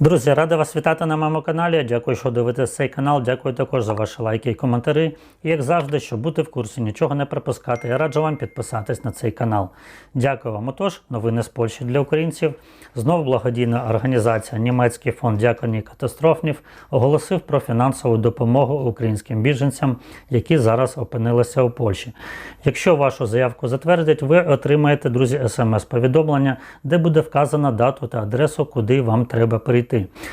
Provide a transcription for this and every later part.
Друзі, радий вас вітати на моєму каналі. Дякую, що дивитесь цей канал. Дякую також за ваші лайки і коментарі. І як завжди, щоб бути в курсі, нічого не пропускати, я раджу вам підписатись на цей канал. Дякую вам. Отож, новини з Польщі для українців. Знову благодійна організація Німецький фонд дяконій катастрофнів оголосив про фінансову допомогу українським біженцям, які зараз опинилися у Польщі. Якщо вашу заявку затвердять, ви отримаєте, друзі, смс-повідомлення, де буде вказана дату та адресу, куди вам треба прийти.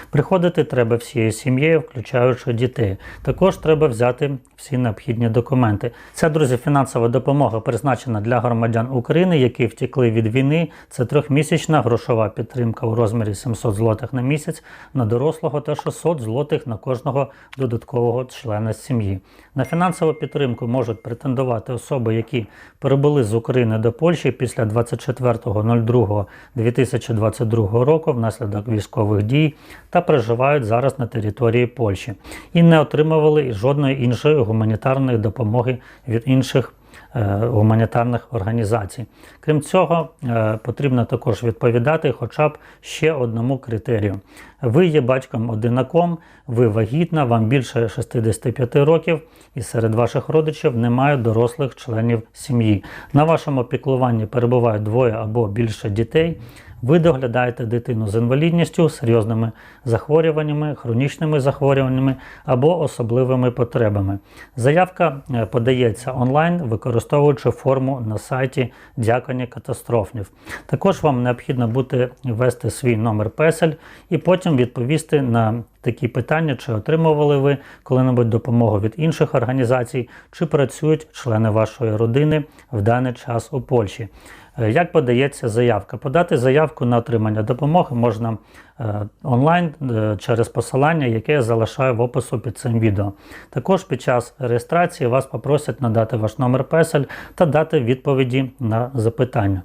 Приходити треба всією сім'єю, включаючи дітей. Також треба взяти всі необхідні документи. Ця, друзі, фінансова допомога призначена для громадян України, які втекли від війни. Це трьохмісячна грошова підтримка у розмірі 700 злотих на місяць на дорослого та 600 злотих на кожного додаткового члена сім'ї. На фінансову підтримку можуть претендувати особи, які перебули з України до Польщі після 24.02.2022 року внаслідок військових дій та проживають зараз на території Польщі і не отримували жодної іншої гуманітарної допомоги від інших е, гуманітарних організацій. Крім цього, е, потрібно також відповідати хоча б ще одному критерію. Ви є батьком-одинаком, ви вагітна, вам більше 65 років, і серед ваших родичів немає дорослих членів сім'ї. На вашому піклуванні перебувають двоє або більше дітей. Ви доглядаєте дитину з інвалідністю, серйозними захворюваннями, хронічними захворюваннями або особливими потребами. Заявка е, подається онлайн, використовуючи форму на сайті Дяконі катастрофнів. Також вам необхідно буде ввести свій номер песель і потім відповісти на такі питання, чи отримували ви коли-небудь допомогу від інших організацій, чи працюють члени вашої родини в даний час у Польщі. Е, Як подається заявка? Подати заявку на отримання допомоги можна е, онлайн е, через посилання, яке я залишаю в опису під цим відео. Також під час реєстрації вас попросять надати ваш номер песель та дати відповіді на запитання.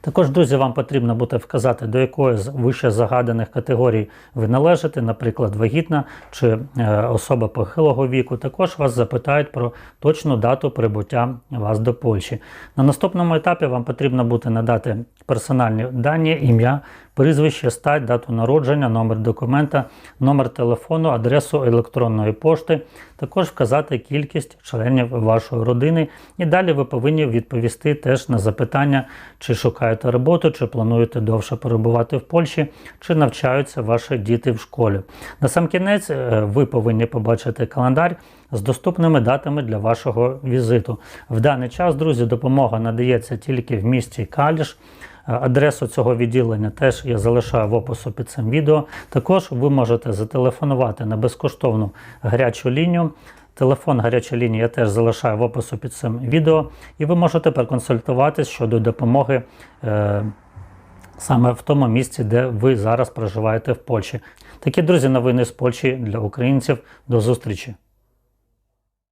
Також, друзі, вам потрібно буде вказати, до якої з вище загаданих категорій ви належите, наприклад, вагітна чи е, особа похилого віку. Також вас запитають про точну дату прибуття вас до Польщі. На наступному етапі вам потрібно буде надати персональні дані, ім'я, прізвище, стать, дату народження, номер документа, номер телефону, адресу електронної пошти, також вказати кількість членів вашої родини. І далі ви повинні відповісти теж на запитання, чи шукаєте роботу, чи плануєте довше перебувати в Польщі, чи навчаються ваші діти в школі. На сам кінець е, ви повинні побачити календар з доступними датами для вашого візиту. В даний час, друзі, допомога надається тільки в місті Каліш. Адресу цього відділення теж я залишаю в опису під цим відео. Також ви можете зателефонувати на безкоштовну гарячу лінію. Телефон гарячої лінії я теж залишаю в опису під цим відео, і ви можете проконсультуватись щодо допомоги е, саме в тому місці, де ви зараз проживаєте в Польщі. Такі друзі, новини з Польщі для українців. До зустрічі!